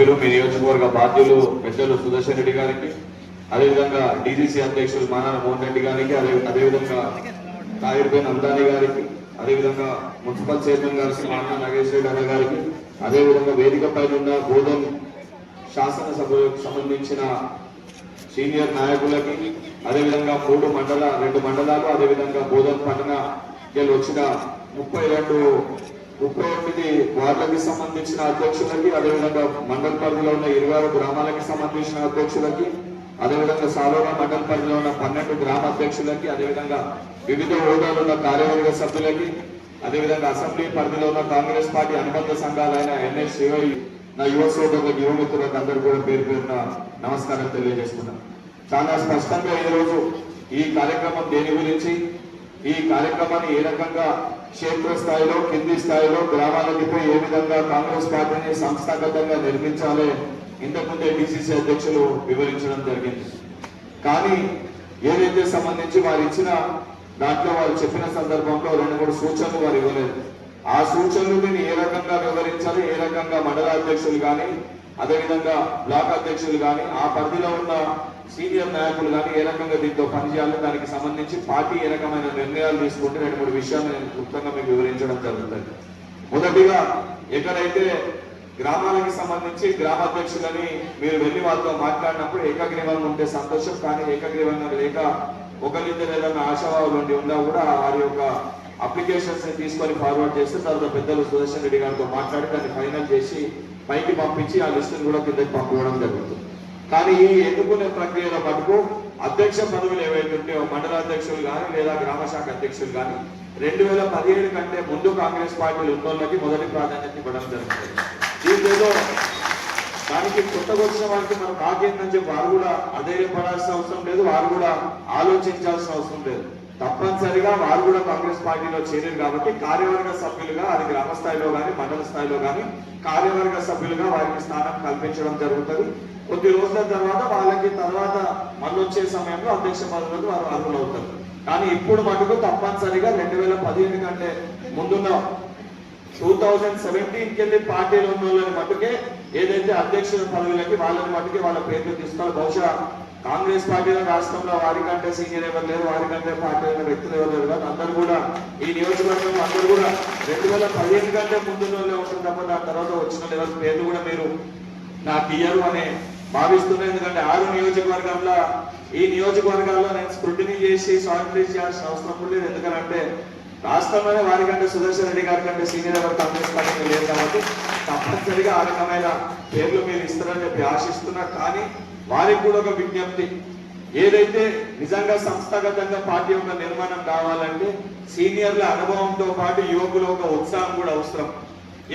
సభ్యులు మీ నియోజకవర్గ బాధ్యులు పెద్దలు సుదర్శన్ రెడ్డి గారికి అదేవిధంగా డీజీసీ అధ్యక్షులు మానాల మోహన్ రెడ్డి గారికి అదే అదేవిధంగా తాయిర్బేన్ అందాని గారికి అదేవిధంగా మున్సిపల్ చైర్మన్ గారికి మానా నాగేశ్వర రెడ్డి అన్న గారికి అదేవిధంగా వేదిక పైన ఉన్న బోధన్ శాసనసభకు సంబంధించిన సీనియర్ నాయకులకి అదేవిధంగా మూడు మండల రెండు మండలాలు అదేవిధంగా బోధన్ పట్టణ వచ్చిన ముప్పై రెండు ముప్పై ఎనిమిది వార్డులకి సంబంధించిన అధ్యక్షులకి అదేవిధంగా మండల పరిధిలో ఉన్న ఇరవై ఆరు గ్రామాలకి సంబంధించిన అధ్యక్షులకి అదేవిధంగా సాలోన మండల పరిధిలో ఉన్న పన్నెండు గ్రామ అధ్యక్షులకి అదేవిధంగా వివిధ హోదాలు ఉన్న కార్యవర్గ సభ్యులకి అదేవిధంగా అసెంబ్లీ పరిధిలో ఉన్న కాంగ్రెస్ పార్టీ అనుబంధ సంఘాలైన ఎన్ఎస్ నా యువ సోదరులకు యువ మిత్రులకు అందరూ కూడా పేరు పేరున నమస్కారం తెలియజేస్తున్నాను చాలా స్పష్టంగా ఈ రోజు ఈ కార్యక్రమం దేని గురించి ఈ కార్యక్రమాన్ని ఏ రకంగా క్షేత్ర స్థాయిలో కింది స్థాయిలో గ్రామాలకిపై ఏ విధంగా కాంగ్రెస్ పార్టీని సంస్థాగతంగా నిర్మించాలి? ఇంతకుముందే డిసిసి అధ్యక్షులు వివరించడం జరిగింది. కానీ ఏదైతే సంబంధించి వారు ఇచ్చిన దాంట్లో వారు చెప్పిన సందర్భంలో రెండు మూడు సూచనలు వారు ఇవ్వలేదు. ఆ సూచనలు దీన్ని ఏ రకంగా వివరించాలి? ఏ రకంగా మండల అధ్యక్షులు కానీ అదేవిధంగా బ్లాక్ అధ్యక్షులు కానీ ఆ పరిధిలో ఉన్న సీనియర్ నాయకులు కానీ ఏ రకంగా దీంతో పనిచేయాలో దానికి సంబంధించి పార్టీ ఏ రకమైన నిర్ణయాలు తీసుకుంటే రెండు మూడు విషయాలు నేను క్లుప్తంగా మీకు వివరించడం జరుగుతుంది. మొదటిగా ఎక్కడైతే గ్రామాలకు సంబంధించి గ్రామాధ్యక్షులని మీరు వెళ్ళి వాళ్ళతో మాట్లాడినప్పుడు ఏకగ్రీవంగా ఉంటే సంతోషం కానీ ఏకగ్రీవంగా లేక ఒకరిద్దరు ఏదైనా ఆశావాదులు ఉండి ఉన్నా కూడా వారి యొక్క అప్లికేషన్స్ని తీసుకొని ఫార్వర్డ్ చేస్తే తర్వాత పెద్దలు సుదర్శన్ రెడ్డి గారితో మాట్లాడి దాన్ని ఫైనల్ చేసి పైకి పంపించి ఆ లిస్టును కూడా కిందకి పంపించడం జరుగుతుంది. కానీ ఈ ఎన్నుకునే ప్రక్రియలో మటుకు అధ్యక్ష పదవులు ఏవైతే ఉంటాయో మండల అధ్యక్షులు కానీ లేదా గ్రామ శాఖ అధ్యక్షులు కానీ రెండు వేల పదిహేడు కంటే ముందు కాంగ్రెస్ పార్టీలు ఉన్నోళ్ళకి మొదటి ప్రాధాన్యత ఇవ్వడం జరుగుతుంది. దీంతో దానికి కొత్తగా వచ్చిన వారికి మనం నాకేందని చెప్పి వారు కూడా అధైర్యపడాల్సిన అవసరం లేదు వారు కూడా ఆలోచించాల్సిన అవసరం లేదు. తప్పనిసరిగా వారు కూడా కాంగ్రెస్ పార్టీలో చేరారు కాబట్టి కార్యవర్గ సభ్యులుగా అది గ్రామ స్థాయిలో కానీ మండల స్థాయిలో కానీ కార్యవర్గ సభ్యులుగా వారికి స్థానం కల్పించడం జరుగుతుంది. కొద్ది రోజుల తర్వాత వాళ్ళకి తర్వాత మళ్ళీ వచ్చే సమయంలో అధ్యక్ష పదవులకు వారు అర్హులవుతారు కానీ ఇప్పుడు మటుకు తప్పనిసరిగా రెండు వేల పదిహేను కంటే ముందున్న టూ థౌజండ్ సెవెంటీన్ కెళ్ళి పార్టీలో ఉన్న వాళ్ళని మటుకే ఏదైతే అధ్యక్ష పదవులకి వాళ్ళని మటుకే వాళ్ళ పేర్లు తీసుకోవాలి. బహుశా కాంగ్రెస్ పార్టీలో రాష్ట్రంలో వారికంటే సీనియర్ ఎవరు లేరు వారికంటే పార్టీ అయిన వ్యక్తులు ఎవరు లేరు కానీ అందరూ కూడా ఈ నియోజకవర్గం అందరూ కూడా రెండు వేల పదిహేను కంటే ముందున్న వాళ్ళే ఉంటుంది తప్ప దాని తర్వాత వచ్చిన ఎవరి పేర్లు కూడా మీరు నాకు ఇయ్యరు అని భావిస్తున్నాను ఎందుకంటే ఆరు నియోజకవర్గంలో ఈ నియోజకవర్గాల్లో నేను స్క్రూటినీ చేసి సాలిటరీ చేయాల్సిన అవసరం కూడా లేదు. ఎందుకంటే రాష్ట్రంలోనే వారికంటే సుదర్శన్ రెడ్డి గారి కంటే సీనియర్ ఎవరు కాంగ్రెస్ పార్టీ లేదు కాబట్టి తప్పనిసరిగా ఆ రకమైన పేర్లు మీరు ఇస్తారని చెప్పి ఆశిస్తున్నా. కానీ వారికి కూడా ఒక విజ్ఞప్తి. ఏదైతే నిజంగా సంస్థాగతంగా పార్టీ యొక్క నిర్మాణం కావాలంటే సీనియర్ల అనుభవంతో పాటు యువకుల ఒక ఉత్సాహం కూడా అవసరం.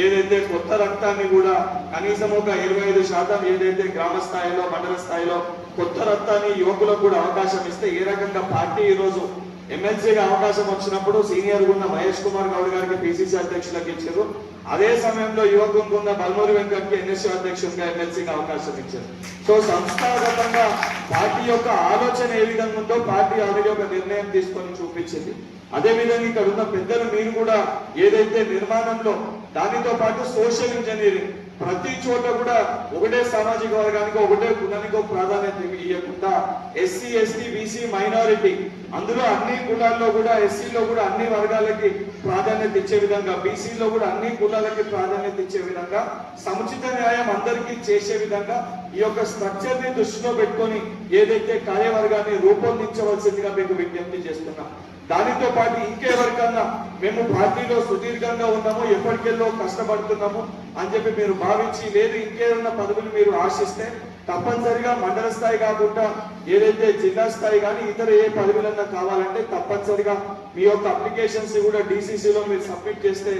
ఏదైతే కొత్త రక్తాన్ని కూడా కనీసం ఒక ఇరవై ఐదు శాతం ఏదైతే గ్రామ స్థాయిలో మండల స్థాయిలో కొత్త రక్తాన్ని యువకులకు కూడా అవకాశం ఇస్తే ఏ రకంగా పార్టీ ఈరోజు ఎమ్మెల్సీగా అవకాశం వచ్చినప్పుడు సీనియర్ ఉన్న మహేష్ కుమార్ గౌడ్ గారికి పిసిసి అధ్యక్షులకు ఇచ్చారు. అదే సమయంలో యువకులకు ఉన్న బల్మూరి వెంకట్కి ఎన్ఎస్సీ అధ్యక్షుడిగా ఎమ్మెల్సీగా అవకాశం ఇచ్చారు. సో సంస్థాగతంగా పార్టీ యొక్క ఆలోచన ఏ విధంగా ఉందో పార్టీ ఆల్రెడీ ఒక నిర్ణయం తీసుకొని చూపించింది. అదే విధంగా ఇక్కడ ఉన్న పెద్దలు మీరు కూడా ఏదైతే నిర్మాణంలో దానితో పాటు సోషల్ ఇంజనీరింగ్. ప్రతి చోట కూడా ఒకటే సామాజిక వర్గానికి ఒకటే కులానికి ప్రాధాన్యత ఇవ్వకుండా ఎస్సీ ఎస్టీ బీసీ మైనారిటీ అందులో అన్ని కులాల్లో కూడా ఎస్సీలో కూడా అన్ని వర్గాలకి ప్రాధాన్యత ఇచ్చే విధంగా బీసీలో కూడా అన్ని కులాలకి ప్రాధాన్యత ఇచ్చే విధంగా సముచిత న్యాయం అందరికీ చేసే విధంగా ఈ యొక్క స్ట్రక్చర్ని దృష్టిలో పెట్టుకొని ఏదైతే కార్యవర్గాన్ని రూపొందించవలసిందిగా మీకు విజ్ఞప్తి చేస్తున్నాం. దానితో పాటు ఇంకెవరికన్నా మేము పార్టీలో సుదీర్ఘంగా ఉన్నాము ఎప్పటికెళ్ళో కష్టపడుతున్నాము అని చెప్పి మీరు భావించి లేదు ఇంకేమన్నా పదవులు మీరు ఆశిస్తే తప్పనిసరిగా మండల స్థాయి కాకుండా ఏదైతే జిల్లా స్థాయి కానీ ఇతర ఏ పదవులన్నా కావాలంటే తప్పనిసరిగా మీ యొక్క అప్లికేషన్స్ కూడా డీసీసీలో మీరు సబ్మిట్ చేస్తే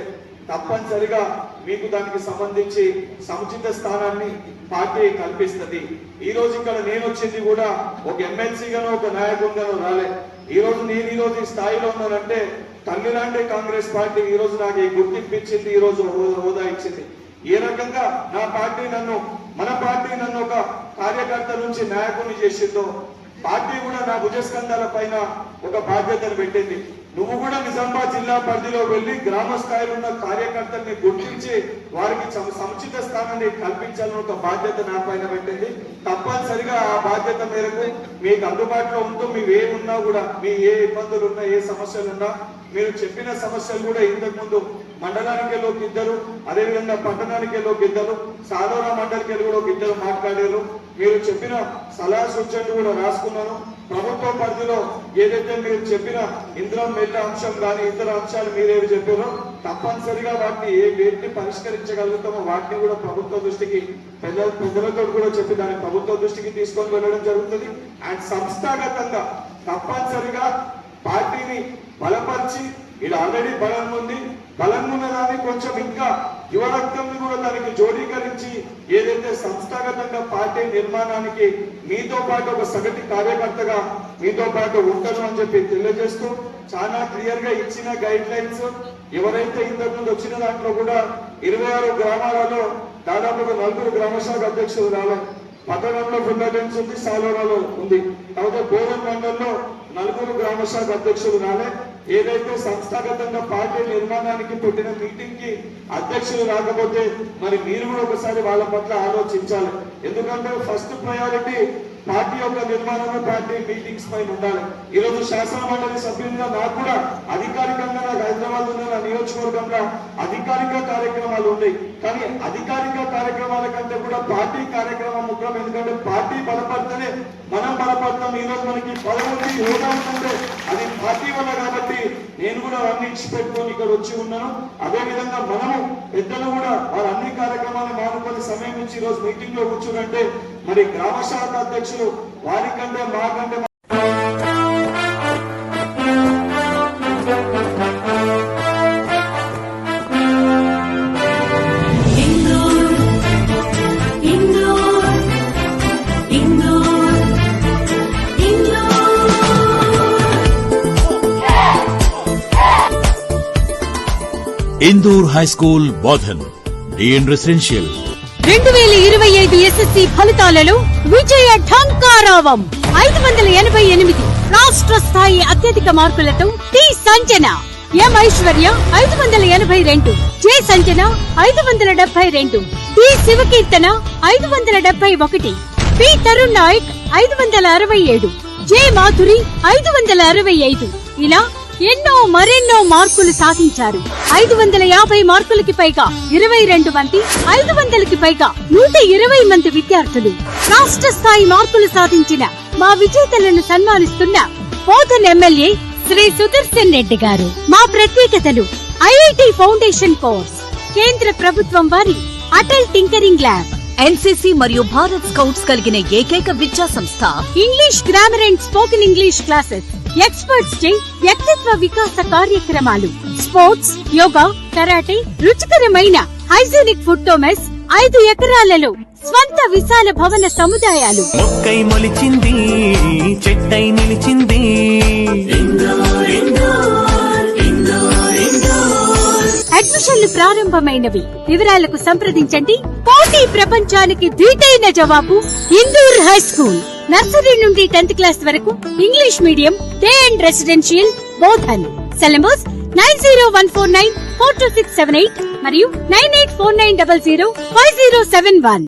తప్పనిసరిగా మీకు దానికి సంబంధించి సముచిత స్థానాన్ని పార్టీ కల్పిస్తుంది. ఈ రోజు ఇక్కడ నేను వచ్చింది కూడా ఒక ఎమ్మెల్సీగానో ఒక నాయకుడిగానో రాలే. ఈ రోజు నేను ఈరోజు ఈ స్థాయిలో ఉన్నానంటే తల్లి లాంటి కాంగ్రెస్ పార్టీ ఈరోజు నాకు ఈ గుర్తింపు ఇచ్చింది ఈ హోదా ఇచ్చింది. ఏ రకంగా నా పార్టీ నన్ను మన పార్టీ నన్ను ఒక కార్యకర్త నుంచి నాయకుని చేసిందో పార్టీ కూడా నా భుజస్కంధాల పైన ఒక బాధ్యతను పెట్టింది. నువ్వు కూడా నిజామాబాద్ జిల్లా పరిధిలో వెళ్ళి గ్రామ స్థాయిలో ఉన్న కార్యకర్తల్ని గుర్తించి వారికి సముచిత స్థానాన్ని కల్పించాలని ఒక బాధ్యత నా పైన పెట్టింది తప్పనిసరిగా ఆ బాధ్యత మేరకు మీకు అందుబాటులో ఉంటూ మీరు ఏమున్నా కూడా మీ ఏ ఇబ్బందులు ఉన్నా ఏ సమస్యలు ఉన్నా మీరు చెప్పిన సమస్యలు కూడా ఇంతకు ముందు మండలానికి వెళ్ళి ఒక ఇద్దరు అదేవిధంగా పట్టణానికి వెళ్ళి ఒక ఇద్దరు సాధారణ మండలికి వెళ్ళి కూడా ఒక ఇద్దరు మాట్లాడారు. మీరు చెప్పిన సలహా సూచనలు కూడా రాసుకున్నాను. ప్రభుత్వ పరిధిలో ఏదైతే మీరు చెప్పిన ఇంద్రం మెల్ల అంశం కానీ ఇతర అంశాలు మీరేవి చెప్పారో తప్పనిసరిగా వాటిని ఏ వేటిని పరిష్కరించగలుగుతామో వాటిని కూడా ప్రభుత్వ దృష్టికి పెద్ద పెద్దలతో కూడా చెప్పి దాన్ని ప్రభుత్వ దృష్టికి తీసుకొని వెళ్ళడం జరుగుతుంది. అండ్ సంస్థాగతంగా తప్పనిసరిగా పార్టీని బలపరిచి ఇది ఆల్రెడీ బలం ఉంది. బలం ఉన్న దాన్ని కొంచెం ఇంకా యువరక్తం కూడా దానికి జోడీకరించి ఏదైతే సంస్థాగతంగా పార్టీ నిర్మాణానికి మీతో పాటు ఒక సగటి కార్యకర్తగా మీతో పాటు ఉంటాను అని చెప్పి తెలియజేస్తూ చాలా క్లియర్గా ఇచ్చిన గైడ్ లైన్స్ ఎవరైతే ఇంతకు ముందు వచ్చిన దాంట్లో కూడా ఇరవై ఆరు గ్రామాలలో దాదాపుగా నలుగురు గ్రామశాఖ అధ్యక్షులు రాలేదు పట్టణంలో ఫుల్లెన్స్ ఉంది సాలోరాలో ఉంది. కాకపోతే బోధన్ మండలంలో నలుగురు గ్రామశాఖ అధ్యక్షులు రాలే. ఏదైతే సంస్థాగతంగా పార్టీ నిర్మాణానికి పెట్టిన మీటింగ్కి అధ్యక్షులు రాకపోతే మరి మీరు కూడా ఒకసారి వాళ్ళ పట్ల ఆలోచించాలి. ఎందుకంటే ఫస్ట్ ప్రయారిటీ పార్టీ యొక్క నిర్మాణంలో పార్టీ మీటింగ్స్ పైన ఉండాలి. ఈ రోజు శాసన మండలి సభ్యులుగా నాకు కూడా అధికారికంగా నాకు హైదరాబాద్ ఉన్న నా నియోజకవర్గంలో అధికారిక కార్యక్రమాలు ఉన్నాయి. కానీ అధికారిక కార్యక్రమాల కంటే కూడా పార్టీ కార్యక్రమం ముఖ్యం. ఎందుకంటే పార్టీ బలపడితేనే మనం బలపడతాం. ఈ రోజు మనకి పదవుంది ఉంది హోదా అది పార్టీ వల్ల కాబట్టి నేను కూడా అన్ని పెట్టుకొని ఇక్కడ వచ్చి ఉన్నాను. అదే విధంగా మనము పెద్దలు కూడా వారు అన్ని కార్యక్రమాలు మానుకొని సమయం నుంచి ఈ రోజు మీటింగ్లో కూర్చుంటే మరి గ్రామ శాఖ అధ్యక్షులు వారికంటే మాకంటే Indoor, indoor, Indur high school Bodhan DN residential రెండు వేల ఇరవై ఐదు ఎస్ఎస్సి ఫలితాలలో విజయ ఢంకారావం. ఐదు వందల ఎనభై ఎనిమిది రాష్ట్ర స్థాయి అత్యధిక మార్కులతో టి సంజన. ఎం ఐశ్వర్య ఐదు వందల ఎనభై రెండు. జె సంజన ఐదు వందల డెబ్బై రెండు. టి శివకీర్తన ఐదు వందల డెబ్బై ఒకటి. పి తరుణ్ నాయక్ ఐదు వందల అరవై ఏడు. జె మాధురి ఐదు వందల అరవై ఐదు. ఇలా ఎన్నో మరెన్నో మార్కులు సాధించారు. ఐదు వందల యాభై మార్కులకి పైగా ఇరవై రెండు మంది ఐదు వందలకి పైగా నూట ఇరవై మంది విద్యార్థులు రాష్ట్ర స్థాయి మార్కులు సాధించిన మా విజేతలను సన్మానిస్తున్న బోధన్ ఎమ్మెల్యే శ్రీ సుదర్శన్ రెడ్డి గారు. మా ప్రత్యేకతలు ఐఐటి ఫౌండేషన్ కోర్స్ కేంద్ర ప్రభుత్వం వారి అటల్ టింకరింగ్ ల్యాబ్ ఎన్సీసీ మరియు భారత్ స్కౌట్స్ కలిగిన ఏకైక విద్యా సంస్థ. English grammar and spoken English classes experts చే వ్యక్తిత్వ వికాస కార్యక్రమాలు. స్పోర్ట్స్ యోగా కరాటే రుచికరమైన హైజీనిక్ ఫుడ్ మెస్ ఐదు ఎకరాలలో స్వంత విశాల భవన సముదాయాలు. మొక్కై మొలిచింది చెట్టై నిలిచింది. అడ్మిషన్లు ప్రారంభమైనవి. వివరాలకు సంప్రదించండి. పోటీ ప్రపంచానికి ధీటైన జవాబు ఇందూర్ హై స్కూల్. నర్సరీ నుండి టెన్త్ క్లాస్ వరకు English medium day and residential Bodhan syllabus nine zero one four nine four two six seven eight మరియు nine eight four nine double zero five zero seven one.